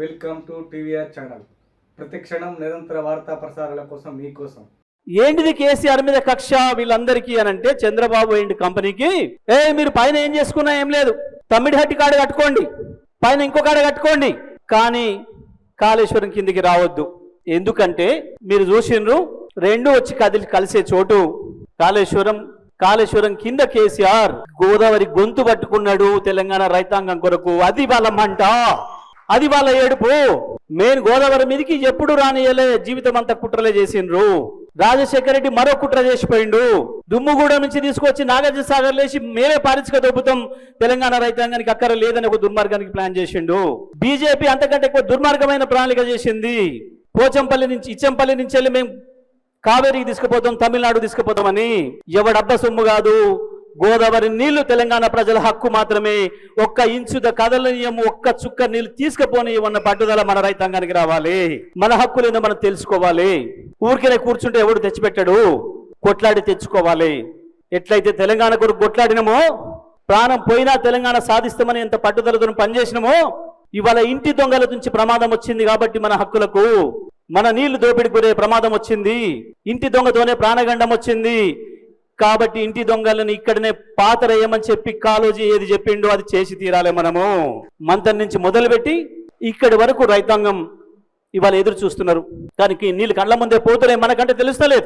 Welcome to TVR channel. ప్రతిక్షణం నిరంతర వార్తా ప్రసారాల కోసం మీకోసం ఏంటిది కేసీఆర్ మీద కక్ష వీళ్ళందరికీ అని అంటే చంద్రబాబు ఏంటి కంపెనీకి? ఏ మీరు పైన ఏం చేసుకున్నా ఏం లేదు. తమ్మిడి హట్టి కాడ కట్టుకోండి. పైన ఇంకో కాడ కట్టుకోండి. కానీ కాళేశ్వరం కిందికి రావద్దు. ఎందుకంటే మీరు చూసిండ్రు రెండు వచ్చి కదిలి కలిసే చోటు. కాళేశ్వరం కాళేశ్వరం కింద కేసీఆర్ గోదావరి గొంతు పట్టుకున్నాడు తెలంగాణ రైతాంగం కొరకు. అది బలం మంట. అది వాళ్ళ ఏడుపు. మెయిన్ గోదావరి మీదకి ఎప్పుడు రానియలే జీవితం అంతా కుట్రలే చేసిండ్రు. రాజశేఖర రెడ్డి మరో కుట్ర చేసిపోయిండు. దుమ్ముగూడ నుంచి తీసుకొచ్చి నాగార్జున సాగర్ లేచి మేమే పారిశ్రిక దొబ్బుతాం. తెలంగాణ రైతాంగానికి అక్కర లేదని ఒక దుర్మార్గానికి ప్లాన్ చేసిండు. బీజేపీ అంతకంటే ఎక్కువ దుర్మార్గమైన ప్రణాళిక చేసింది. పోచంపల్లి నుంచి ఇచ్చంపల్లి నుంచి వెళ్ళి మేము కావేరీకి తీసుకుపోతాం తమిళనాడు తీసుకుపోతామని. ఎవడబ్బ సొమ్ము కాదు. గోదావరి నీళ్ళు తెలంగాణ ప్రజల హక్కు మాత్రమే. ఒక్క ఇంచుద కదలనీయము ఒక్క చుక్క నీళ్ళు తీసుకుపోనీయమన్న పట్టుదల మన రైతాంగానికి రావాలి. మన హక్కులేదో మనం తెలుసుకోవాలి. ఊరికే కూర్చుంటే ఎవడు తెచ్చిపెట్టాడు? కొట్లాడి తెచ్చుకోవాలి. ఎట్లయితే తెలంగాణ కొరకు కొట్లాడినమో ప్రాణం పోయినా తెలంగాణ సాధిస్తామని ఎంత పట్టుదలతో పనిచేసినామో ఇవాళ ఇంటి దొంగల నుంచి ప్రమాదం వచ్చింది కాబట్టి మన హక్కులకు మన నీళ్ళు దోపిడి గురే ప్రమాదం వచ్చింది. ఇంటి దొంగతోనే ప్రాణగండం వచ్చింది. కాబట్టి ఇంటి దొంగలను ఇక్కడనే పాతరేయమని చెప్పి కాలోజీ ఏది చెప్పిండో అది చేసి తీరాలి మనము. మంతర్ నుంచి మొదలుపెట్టి ఇక్కడి వరకు రైతాంగం ఇవాళ ఎదురు చూస్తున్నారు. దానికి నీళ్ళు కళ్ళ ముందే పోతున్నాయి మనకంటే తెలుస్తలేదు.